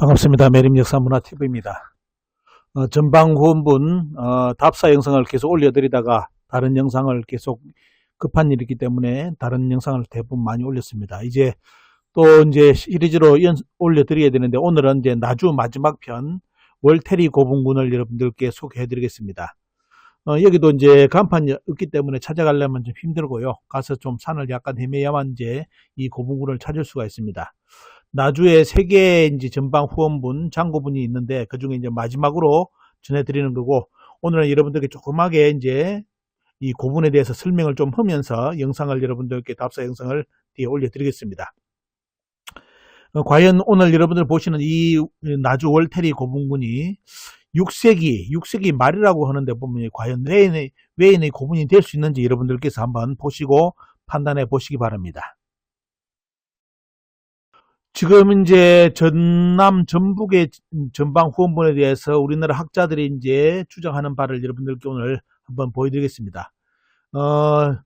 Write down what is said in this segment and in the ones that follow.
반갑습니다. 매림역사문화TV입니다. 어, 전방 후원분 어, 답사 영상을 계속 올려드리다가 다른 영상을 계속 급한 일이기 때문에 다른 영상을 대부분 많이 올렸습니다. 이제 또 이제 시리즈로 연, 올려드려야 되는데 오늘은 이제 나주 마지막 편 월테리 고분군을 여러분들께 소개해드리겠습니다. 어, 여기도 이제 간판이 없기 때문에 찾아가려면 좀 힘들고요. 가서 좀 산을 약간 헤매야만 이제 이 고분군을 찾을 수가 있습니다. 나주에 세 개의 이제 전방 후원분, 장고분이 있는데 그 중에 이제 마지막으로 전해드리는 거고 오늘은 여러분들께 조그맣게 이제 이 고분에 대해서 설명을 좀 하면서 영상을 여러분들께 답사 영상을 뒤에 올려드리겠습니다. 어, 과연 오늘 여러분들 보시는 이 나주 월테리 고분군이 6세기, 6세기 말이라고 하는데 보면 과연 외인의, 외인의 고분이 될 수 있는지 여러분들께서 한번 보시고 판단해 보시기 바랍니다. 지금 이제 전남 전북의 전방 후원분에 대해서 우리나라 학자들이 이제 주장하는 바를 여러분들께 오늘 한번 보여드리겠습니다. 어,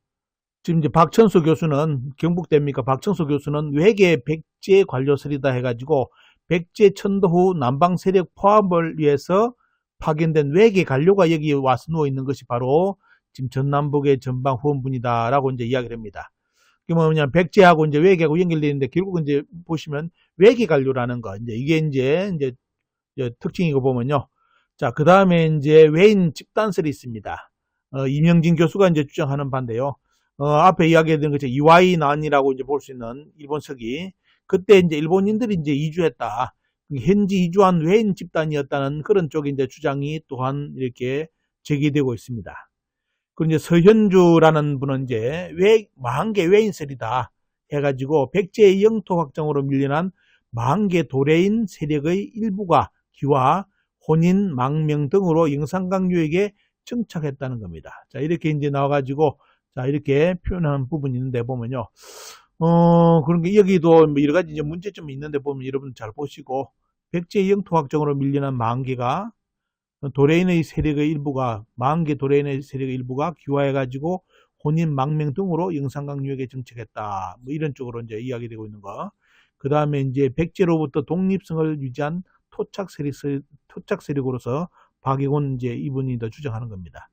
지금 이제 박천수 교수는 경북대입니까? 박천수 교수는 외계 백제 관료설이다 해가지고 백제 천도 후 남방 세력 포함을 위해서 파견된 외계 관료가 여기 와서 누워 있는 것이 바로 지금 전남북의 전방 후원분이다라고 이제 이야기를 합니다. 그게 뭐냐면 백제하고 이제 외계하고 연결되어 있는데 결국 이제 보시면 외계 관료라는 거 이제 이게 이제 이제, 이제 특징이고 보면요. 자, 그 다음에 이제 외인 집단설이 있습니다. 어, 이명진 교수가 이제 주장하는 반대요. 어, 앞에 이야기했던 것처럼 이와이 난이라고 이제 볼 수 있는 일본석이 그때 이제 일본인들이 이제 이주했다. 현지 이주한 외인 집단이었다는 그런 쪽의 이제 주장이 또한 이렇게 제기되고 있습니다. 그 이제 서현주라는 분은 이제 외, 만개 외인설이다 해가지고 백제의 영토 확정으로 밀려난 만개 도래인 세력의 일부가 기와 혼인, 망명 등으로 영산강유에게 정착했다는 겁니다. 자, 이렇게 이제 나와가지고, 자, 이렇게 표현하는 부분이 있는데 보면요. 어, 그런 게 여기도 뭐 여러 가지 이제 문제점이 있는데 보면 여러분 잘 보시고, 백제 영토 확정으로 밀려난 만개가 도레인의 세력의 일부가 만개 도레인의 세력의 일부가 귀화해가지고 혼인 망명 등으로 영산강 유역에 정착했다. 뭐 이런 쪽으로 이제 이야기되고 있는 거. 그 다음에 이제 백제로부터 독립성을 유지한 토착 세력 토착 세력으로서 박익원 이제 이분이 더 주장하는 겁니다.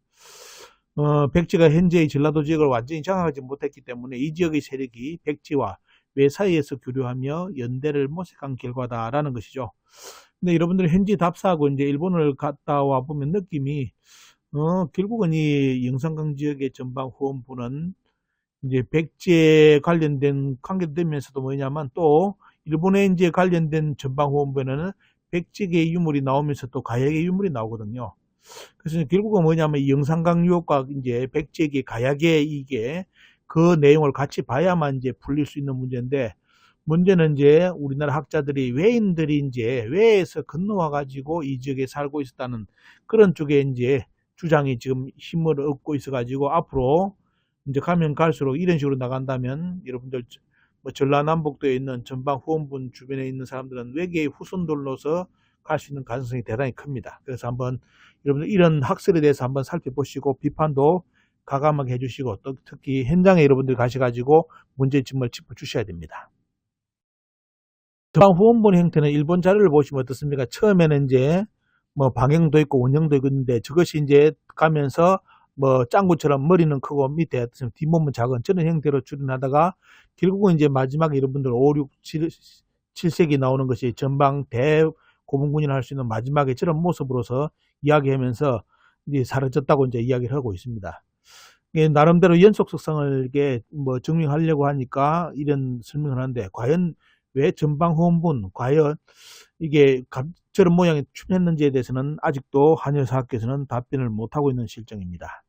어, 백제가 현재의 전라도 지역을 완전히 장악하지 못했기 때문에 이 지역의 세력이 백제와 외 사이에서 교류하며 연대를 모색한 결과다라는 것이죠. 근데 여러분들 현지 답사하고 이제 일본을 갔다 와 보면 느낌이 어 결국은 이 영산강 지역의 전방 후원부는 이제 백제 관련된 관계되면서도 뭐냐면 또 일본에 이제 관련된 전방 후원부에는 백제계의 유물이 나오면서 또 가야계 유물이 나오거든요. 그래서 결국은 뭐냐면 영산강 유업과 이제 백제계 가야계 이게 그 내용을 같이 봐야만 이제 풀릴 수 있는 문제인데 문제는 이제 우리나라 학자들이 외인들이 이제 외에서 건너와 가지고 이 지역에 살고 있었다는 그런 쪽에 이제 주장이 지금 힘을 얻고 있어 가지고 앞으로 이제 가면 갈수록 이런 식으로 나간다면 여러분들 뭐 전라남북도에 있는 전방 후원분 주변에 있는 사람들은 외계의 후손들로서 갈 수 있는 가능성이 대단히 큽니다. 그래서 한번 여러분들 이런 학설에 대해서 한번 살펴보시고 비판도 가감하게 해주시고 또 특히 현장에 여러분들 가셔가지고 문제점을 짚어주셔야 됩니다. 전방 후원본 형태는 일본 자료를 보시면 어떻습니까? 처음에는 이제 뭐 방향도 있고 원형도 있는데 저것이 이제 가면서 뭐 짱구처럼 머리는 크고 밑에 뒷몸은 작은 저런 형태로 출현하다가 결국은 이제 마지막에 여러분들 5, 6, 7, 7세기 나오는 것이 전방 대고분군이라 할 수 있는 마지막에 저런 모습으로서 이야기하면서 이제 사라졌다고 이제 이야기를 하고 있습니다. 나름대로 연속성을 이게 뭐 증명하려고 하니까 이런 설명을 하는데 과연 왜 전방 후원분 과연 이게 저런 모양이 출현했는지에 대해서는 아직도 한여사학께서는 답변을 못하고 있는 실정입니다.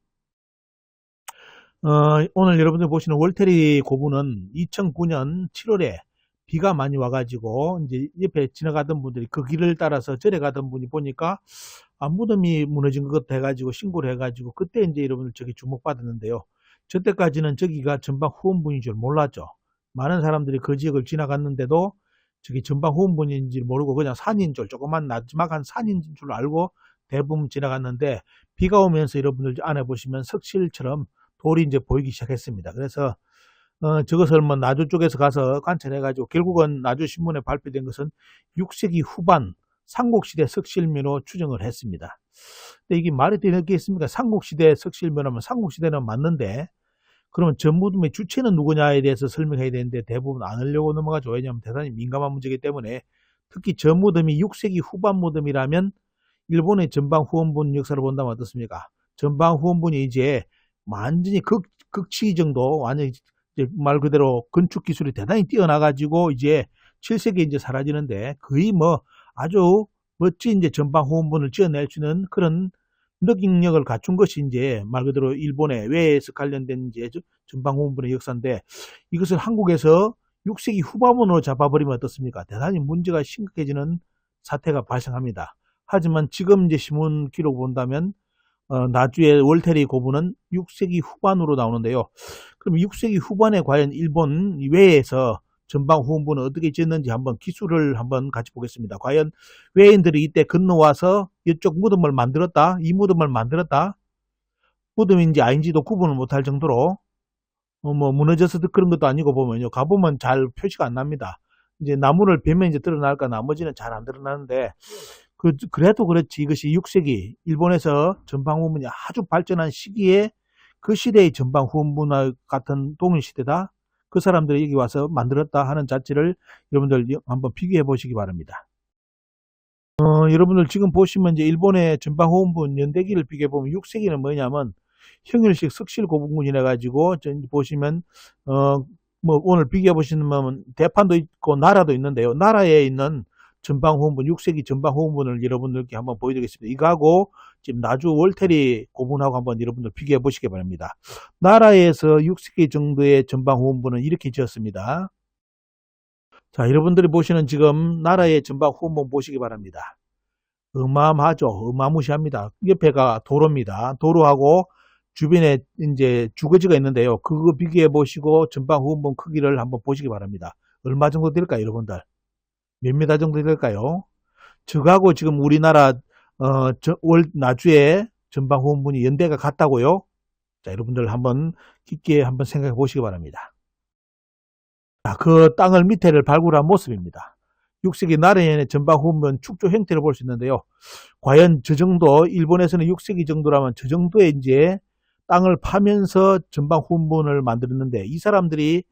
어, 오늘 여러분들 보시는 월테리 고분은 2009년 7월에 비가 많이 와가지고 이제 옆에 지나가던 분들이 그 길을 따라서 절에 가던 분이 보니까 아, 무덤이 무너진 것 같아 가지고 신고를 해가지고 그때 이제 여러분들 저기 주목받았는데요. 저때까지는 저기가 전방 후원분인 줄 몰랐죠. 많은 사람들이 그 지역을 지나갔는데도 저기 전방 후원분인지 모르고 그냥 산인 줄 조그만 나지막한 산인 줄 알고 대부분 지나갔는데 비가 오면서 여러분들 안에 보시면 석실처럼 돌이 이제 보이기 시작했습니다. 그래서 어, 저것을 뭐 나주 쪽에서 가서 관찰해가지고 결국은 나주 신문에 발표된 것은 6세기 후반 삼국시대 석실묘로 추정을 했습니다. 근데 이게 말이 되겠습니까? 삼국시대 석실묘라면 삼국시대는 맞는데 그러면 전무덤의 주체는 누구냐에 대해서 설명해야 되는데 대부분 안 하려고 넘어가죠. 왜냐하면 대단히 민감한 문제이기 때문에 특히 전무덤이 6세기 후반 무덤이라면 일본의 전방 후원분 역사를 본다면 어떻습니까? 전방 후원분이 이제 완전히 극, 극치 정도 완전히 말 그대로 건축 기술이 대단히 뛰어나가지고 이제 7세기에 이제 사라지는데 거의 뭐 아주 멋진 이제 전방 후원분을 지어낼 수 있는 그런 능력을 갖춘 것이 이제 말 그대로 일본의 외에서 관련된 이제 전방 후원분의 역사인데 이것을 한국에서 6세기 후반으로 잡아버리면 어떻습니까? 대단히 문제가 심각해지는 사태가 발생합니다. 하지만 지금 이제 신문 기록 본다면 어, 나주의 월테리 고분은 6세기 후반으로 나오는데요. 그럼 6세기 후반에 과연 일본 외에서 전방 후원부는 어떻게 지었는지 한번 기술을 한번 같이 보겠습니다. 과연 외인들이 이때 건너와서 이쪽 무덤을 만들었다, 이 무덤을 만들었다, 무덤인지 아닌지도 구분을 못할 정도로 어, 뭐 무너져서 그런 것도 아니고 보면요. 가보면 잘 표시가 안 납니다. 이제 나무를 뵈면 이제 드러날까 나머지는 잘 안 드러나는데 그, 그래도 그렇지 이것이 6세기 일본에서 전방 후문이 아주 발전한 시기에 그 시대의 전방 후문화 같은 동일 시대다. 그 사람들이 여기 와서 만들었다 하는 자체를 여러분들 한번 비교해 보시기 바랍니다. 어, 여러분들 지금 보시면 이제 일본의 전방 후문 연대기를 비교해 보면 6세기는 뭐냐면 형일식 석실 고분군이라 가지고 보시면 어, 뭐 오늘 비교해 보시면 대판도 있고 나라도 있는데요. 나라에 있는 전방 후원분 6세기 전방 후원분을 여러분들께 한번 보여드리겠습니다. 이거하고 지금 나주 월테리 고분하고 한번 여러분들 비교해 보시기 바랍니다. 나라에서 6세기 정도의 전방 후원분은 이렇게 지었습니다. 자, 여러분들이 보시는 지금 나라의 전방 후원분 보시기 바랍니다. 어마어마하죠. 어마무시합니다. 옆에가 도로입니다. 도로하고 주변에 이제 주거지가 있는데요. 그거 비교해 보시고 전방 후원분 크기를 한번 보시기 바랍니다. 얼마 정도 될까요, 여러분들? 몇 미터 정도 될까요? 저하고 지금 우리나라 어, 저, 월 나주에 전방 후원분이 연대가 같다고요? 자, 여러분들 한번 깊게 한번 생각해 보시기 바랍니다. 자, 그 땅을 밑에를 발굴한 모습입니다. 6세기 나라의 전방 후원분 축조 형태를 볼 수 있는데요. 과연 저 정도 일본에서는 6세기 정도라면 저 정도의 이제 땅을 파면서 전방 후원분을 만들었는데 이 사람들이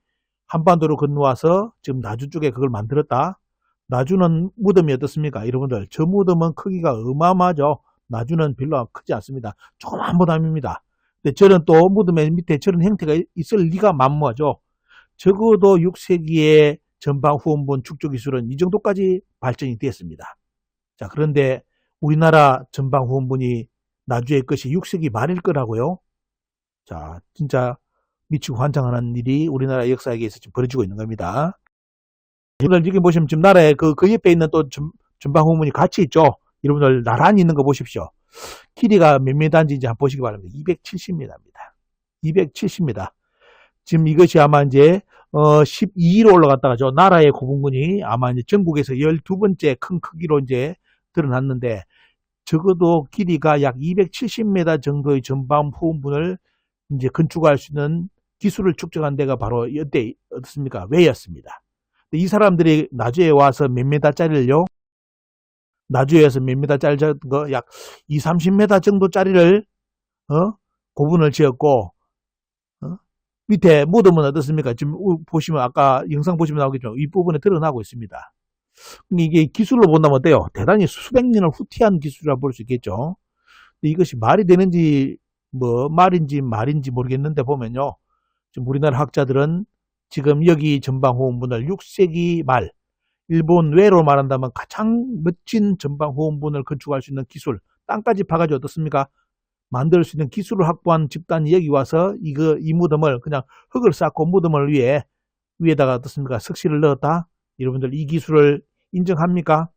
한반도로 건너와서 지금 나주 쪽에 그걸 만들었다. 나주는 무덤이 어떻습니까? 여러분들 저 무덤은 크기가 어마어마하죠. 나주는 별로 크지 않습니다. 조그만 무덤입니다. 근데 저는 또 무덤의 밑에 저런 형태가 있을 리가 만무하죠. 적어도 6세기의 전방 후원본 축조 기술은 이 정도까지 발전이 되었습니다. 자 그런데 우리나라 전방 후원본이 나주의 것이 6세기 말일 거라고요. 자 진짜 미치고 환장하는 일이 우리나라 역사에 서 지금 벌어지고 있는 겁니다. 여러분들 여기 보시면 지금 나라에 그, 그 옆에 있는 또 전, 전방 후문이 같이 있죠. 여러분들 나란히 있는 거 보십시오. 길이가 몇 미터인지 한번 보시기 바랍니다. 270m입니다. 270m. 지금 이것이 아마 이제 어 12위로 올라갔다가죠. 나라의 고분군이 아마 이제 전국에서 12번째 큰 크기로 이제 드러났는데 적어도 길이가 약 270m 정도의 전방 후문을 이제 건축할 수 있는 기술을 축적한 데가 바로 이때 어떻습니까? 왜였습니다. 이 사람들이 나주에 와서 몇 미터짜리를요? 나주에 와서 몇 미터짜리 약 2, 30m 정도짜리를 어? 고분을 지었고 어? 밑에 무덤은 어떻습니까? 지금 보시면 아까 영상 보시면 나오겠죠. 이 부분에 드러나고 있습니다. 이게 기술로 본다면 어때요? 대단히 수백 년을 후퇴한 기술이라 볼 수 있겠죠. 이것이 말이 되는지 뭐 말인지 말인지 모르겠는데 보면요. 지금 우리나라 학자들은 지금 여기 전방호흡 문을 6세기 말 일본 외로 말한다면 가장 멋진 전방호흡 문을 건축할 수 있는 기술 땅까지 파가지고 어떻습니까? 만들 수 있는 기술을 확보한 집단이 여기 와서 이거 이 무덤을 그냥 흙을 쌓고 무덤을 위해 위에다가 어떻습니까? 석실을 넣었다. 여러분들 이 기술을 인정합니까?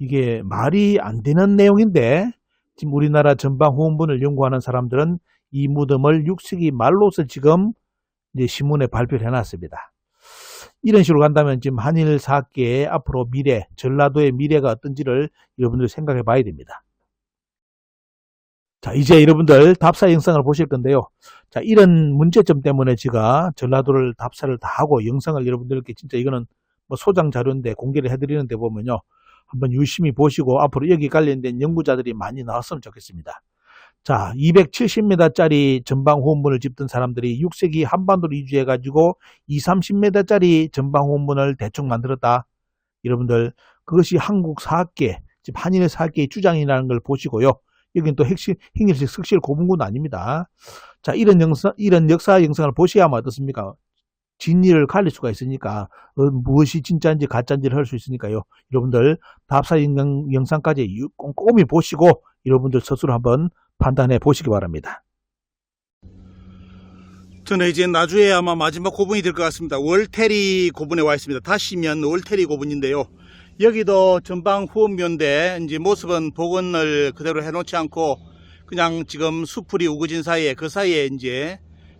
이게 말이 안 되는 내용인데 지금 우리나라 전방 호흡문을 연구하는 사람들은 이 무덤을 6세기 말로서 지금 이제 신문에 발표를 해놨습니다. 이런 식으로 간다면 지금 한일 사학계의 앞으로 미래, 전라도의 미래가 어떤지를 여러분들 생각해 봐야 됩니다. 자, 이제 여러분들 답사 영상을 보실 건데요. 자, 이런 문제점 때문에 제가 전라도를 답사를 다 하고 영상을 여러분들께 진짜 이거는 뭐 소장 자료인데 공개를 해드리는데 보면요. 한번 유심히 보시고 앞으로 여기 관련된 연구자들이 많이 나왔으면 좋겠습니다. 자, 270m짜리 전방 호흡문을 짚던 사람들이 6세기 한반도로 이주해 가지고 2, 30m짜리 전방 호흡문을 대충 만들었다. 여러분들, 그것이 한국 사학계, 즉 한인의 사학계의 주장이라는 걸 보시고요. 여기는 또 핵심, 행일식 석실 고분군 아닙니다. 자, 이런 영상, 이런 역사 영상을 보셔야만 어떻습니까? 진리를 가릴 수가 있으니까, 어, 무엇이 진짜인지 가짜인지를 할 수 있으니까요. 여러분들, 답사 영상, 영상까지 유- 꼼꼼히 보시고, 여러분들 스스로 한번 판단해 보시기 바랍니다. 저는 이제 나주에 아마 마지막 고분이 될 것 같습니다. 월테리 고분에 와 있습니다. 다시면 월테리 고분인데요. 여기도 전방 후원묘인데 이제 모습은 복원을 그대로 해놓지 않고 그냥 지금 수풀이 우거진 사이에 그 사이에 이제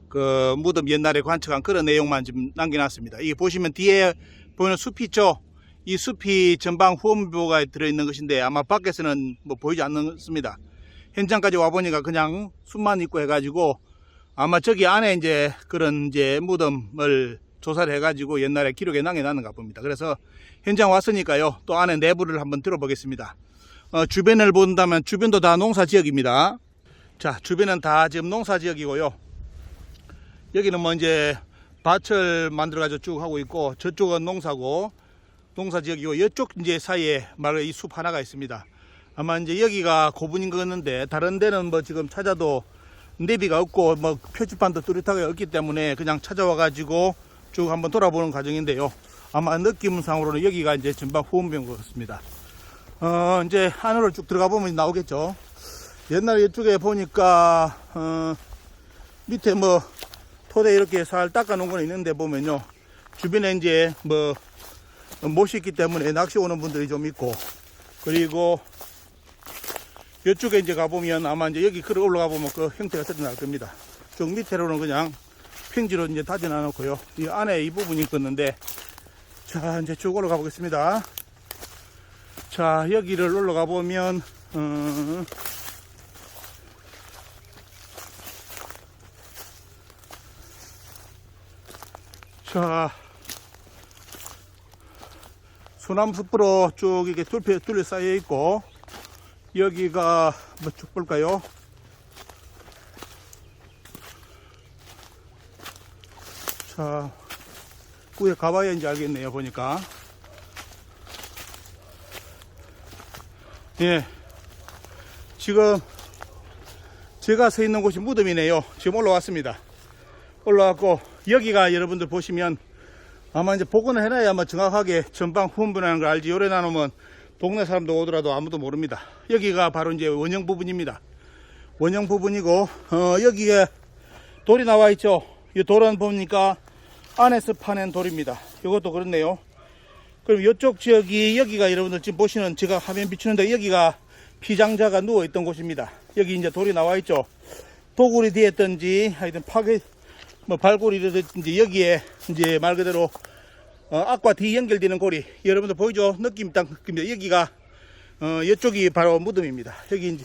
그 무덤 옛날에 관측한 그런 내용만 좀 남겨놨습니다. 이게 보시면 뒤에 보이는 숲이 있죠. 이 숲이 전방 후원묘가 들어있는 것인데 아마 밖에서는 뭐 보이지 않습니다. 현장까지 와보니까 그냥 숲만 있고 해가지고 아마 저기 안에 이제 그런 이제 무덤을 조사를 해가지고 옛날에 기록에 남겨놨는가 봅니다. 그래서 현장 왔으니까요. 또 안에 내부를 한번 들어보겠습니다. 어, 주변을 본다면 주변도 다 농사 지역입니다. 자, 주변은 다 지금 농사 지역이고요. 여기는 뭐 이제 밭을 만들어가지고 쭉 하고 있고 저쪽은 농사고 농사 지역이고 이쪽 이제 사이에 말로 이 숲 하나가 있습니다. 아마 이제 여기가 고분인 것 같는데 다른 데는 뭐 지금 찾아도 내비가 없고 뭐 표지판도 뚜렷하게 없기 때문에 그냥 찾아와 가지고 쭉 한번 돌아보는 과정인데요. 아마 느낌상으로는 여기가 이제 전방 후원병 것 같습니다. 어 이제 안으로 쭉 들어가 보면 나오겠죠. 옛날에 이쪽에 보니까 어 밑에 뭐 토대 이렇게 살 닦아 놓은 건 있는데 보면요. 주변에 이제 뭐 못이 있기 때문에 낚시 오는 분들이 좀 있고 그리고 이쪽에 이제 가보면 아마 이제 여기 걸어 올라가 보면 그 형태가 드러날 겁니다. 쭉 밑으로는 그냥 평지로 이제 다져 놔 놓고요. 이 안에 이 부분이 있었는데 자 이제 쭉 올라가 보겠습니다. 자 여기를 올라가 보면 어, 자 소나무 숲으로 쭉 이렇게 둘레 쌓여 있고 여기가 뭐 쭉 볼까요? 자, 위에 가봐야 이제 알겠네요, 보니까. 예. 지금 제가 서 있는 곳이 무덤이네요. 지금 올라왔습니다. 올라왔고, 여기가 여러분들 보시면 아마 이제 복원을 해놔야 아마 정확하게 전방 후원분하는 걸 알지. 요래 나누면 동네 사람도 오더라도 아무도 모릅니다. 여기가 바로 이제 원형 부분입니다. 원형 부분이고, 어, 여기에 돌이 나와 있죠. 이 돌은 보니까 안에서 파낸 돌입니다. 이것도 그렇네요. 그럼 이쪽 지역이 여기가 여러분들 지금 보시는 제가 화면 비추는데 여기가 피장자가 누워 있던 곳입니다. 여기 이제 돌이 나와 있죠. 도굴이 되었든지 하여튼 파괴 뭐 발골이라든지 여기에 이제 말 그대로 어, 앞과 뒤 연결되는 고리 여러분들 보이죠? 느낌 딱 느낌입니다. 여기가 어, 이쪽이 바로 무덤입니다. 여기 이제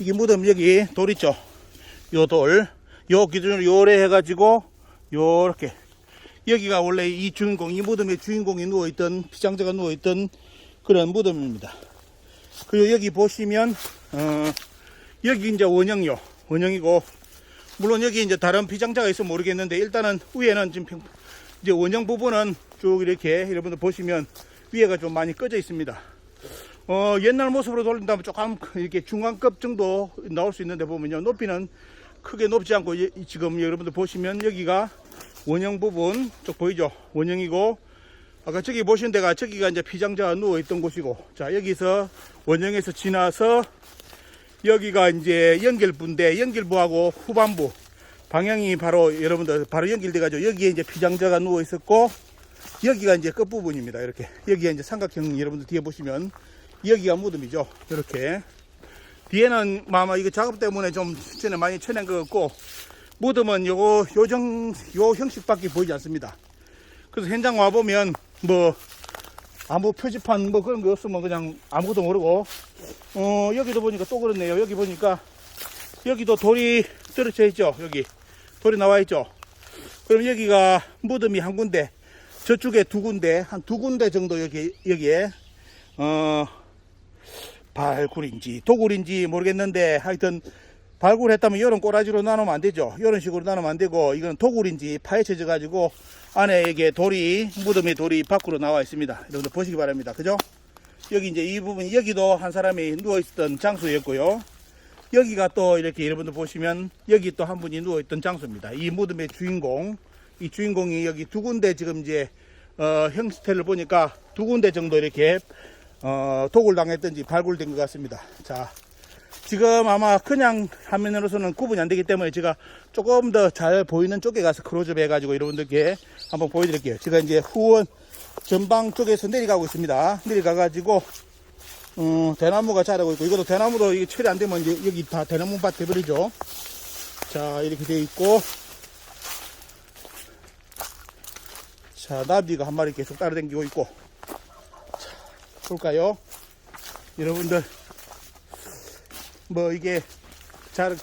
이게 무덤 여기 돌 있죠? 요 돌, 요 기준으로 요래 해가지고 요렇게 여기가 원래 이 주인공, 이 무덤의 주인공이 누워있던 피장자가 누워있던 그런 무덤입니다. 그리고 여기 보시면 어, 여기 이제 원형요, 원형이고 물론 여기 이제 다른 피장자가 있으면 모르겠는데 일단은 위에는 지금 평- 이제 원형 부분은 쭉 이렇게 여러분들 보시면 위에가 좀 많이 꺼져 있습니다. 어, 옛날 모습으로 돌린다면 조금 이렇게 중간급 정도 나올 수 있는데 보면요. 높이는 크게 높지 않고 이- 이 지금 여러분들 보시면 여기가 원형 부분 쪽 보이죠? 원형이고 아까 저기 보신 데가 저기가 이제 피장자가 누워 있던 곳이고 자 여기서 원형에서 지나서 여기가 이제 연결부인데 연결부하고 후반부 방향이 바로 여러분들 바로 연결돼 가지고 여기에 이제 피장자가 누워 있었고 여기가 이제 끝부분입니다. 이렇게. 여기에 이제 삼각형 여러분들 뒤에 보시면 여기가 무덤이죠. 이렇게. 뒤에는 아마 이거 작업 때문에 좀 전에 많이 쳐낸 것 같고 무덤은 요거 요정 요 형식밖에 보이지 않습니다. 그래서 현장 와 보면 뭐 아무 표지판 뭐 그런 거 없으면 그냥 아무것도 모르고 어 여기도 보니까 또 그렇네요. 여기 보니까 여기도 돌이 떨어져 있죠. 여기 돌이 나와 있죠. 그럼 여기가 무덤이 한 군데, 저쪽에 두 군데, 한 두 군데 정도 여기 여기에 어 발굴인지 도굴인지 모르겠는데 하여튼 발굴했다면 이런 꼬라지로 나누면 안 되죠. 이런 식으로 나누면 안 되고 이건 도굴인지 파헤쳐져 가지고 안에 이게 돌이 무덤의 돌이 밖으로 나와 있습니다. 여러분들 보시기 바랍니다. 그죠? 여기 이제 이 부분 여기도 한 사람이 누워 있었던 장소였고요. 여기가 또 이렇게 여러분들 보시면 여기 또 한 분이 누워 있던 장소입니다. 이 무덤의 주인공, 이 주인공이 여기 두 군데 지금 이제 어, 형태를 보니까 두 군데 정도 이렇게 어, 도굴당했던지 발굴된 것 같습니다. 자, 지금 아마 그냥 화면으로서는 구분이 안 되기 때문에 제가 조금 더 잘 보이는 쪽에 가서 크로즈업 해가지고 여러분들께 한번 보여드릴게요. 제가 이제 후원 전방 쪽에서 내려가고 있습니다. 내려가가지고 어, 대나무가 자라고 있고 이것도 대나무로 이게 처리 안 되면 이제 여기 다 대나무 밭 돼버리죠. 자 이렇게 돼 있고 자 나비가 한 마리 계속 따라다니고 있고 자 볼까요? 여러분들 뭐 이게 잘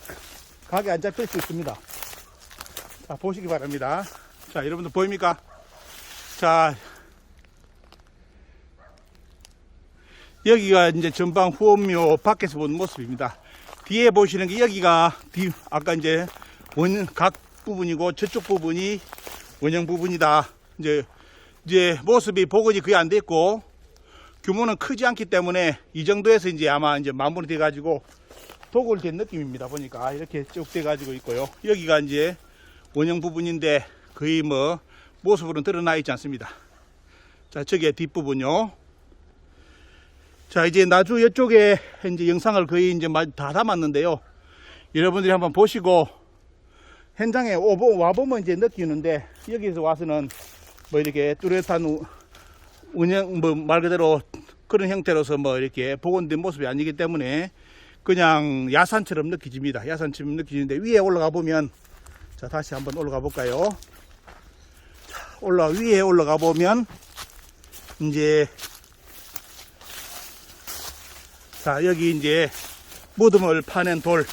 가게 안 잡힐 수 있습니다. 자 보시기 바랍니다. 자 여러분들 보입니까? 자 여기가 이제 전방 후원묘 밖에서 본 모습입니다. 뒤에 보시는 게 여기가 뒤 아까 이제 원 각 부분이고 저쪽 부분이 원형 부분이다. 이제 이제 모습이 복원이 거의 안 됐고 규모는 크지 않기 때문에 이 정도에서 이제 아마 이제 마무리돼 가지고 도굴된 느낌입니다. 보니까 이렇게 쭉 돼 가지고 있고요. 여기가 이제 원형 부분인데 거의 뭐 모습으로는 드러나 있지 않습니다. 자, 저게 뒷부분요. 자, 이제 나주 이쪽에 이제 영상을 거의 이제 마- 다 담았는데요. 여러분들이 한번 보시고 현장에 와보면 이제 느끼는데 여기서 와서는 뭐 이렇게 뚜렷한 우- 운영, 뭐 말 그대로 그런 형태로서 뭐 이렇게 복원된 모습이 아니기 때문에 그냥 야산처럼 느껴집니다. 야산처럼 느껴지는데 위에 올라가 보면 자, 다시 한번 올라가 볼까요? 자, 올라, 위에 올라가 보면 이제 자, 여기 이제 무덤을 파낸 돌.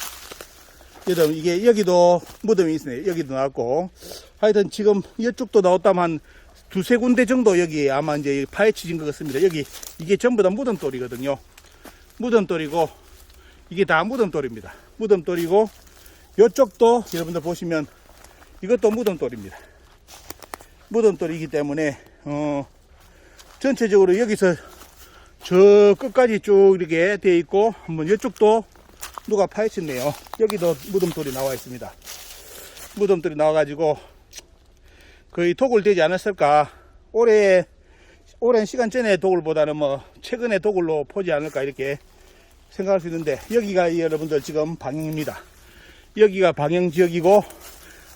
여러분, 이게 여기도 무덤이 있네요. 여기도 나왔고. 하여튼 지금 이쪽도 나왔다면 한 두세 군데 정도 여기 아마 이제 파헤쳐진 것 같습니다. 여기, 이게 전부 다 무덤 돌이거든요. 무덤 돌이고, 이게 다 무덤 돌입니다. 무덤 돌이고, 이쪽도 여러분들 보시면 이것도 무덤 돌입니다. 무덤 돌이기 때문에, 어, 전체적으로 여기서 저 끝까지 쭉 이렇게 돼 있고 한번 이쪽도 누가 파헤쳤네요. 여기도 무덤돌이 나와 있습니다. 무덤돌이 나와 가지고 거의 도굴되지 않았을까. 올해 오랜 시간 전에 도굴보다는 뭐 최근에 도굴로 포지 않을까 이렇게 생각할 수 있는데 여기가 여러분들 지금 방영입니다. 여기가 방영 지역이고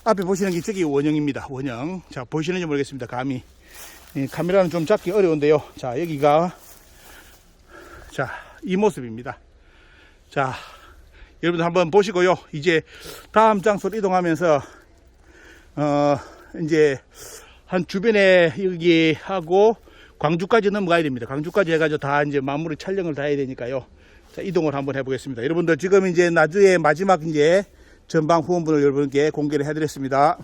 앞에 보시는 게 저기 원형입니다. 원형. 자 보시는지 모르겠습니다. 이 카메라는 좀 잡기 어려운데요. 자 여기가 자, 이 모습입니다. 자, 여러분들 한번 보시고요. 이제 다음 장소로 이동하면서, 어, 이제 한 주변에 여기 하고 광주까지 넘어가야 됩니다. 광주까지 해가지고 다 이제 마무리 촬영을 다 해야 되니까요. 자, 이동을 한번 해보겠습니다. 여러분들 지금 이제 나주의 마지막 이제 전방 후원분을 여러분께 공개를 해드렸습니다.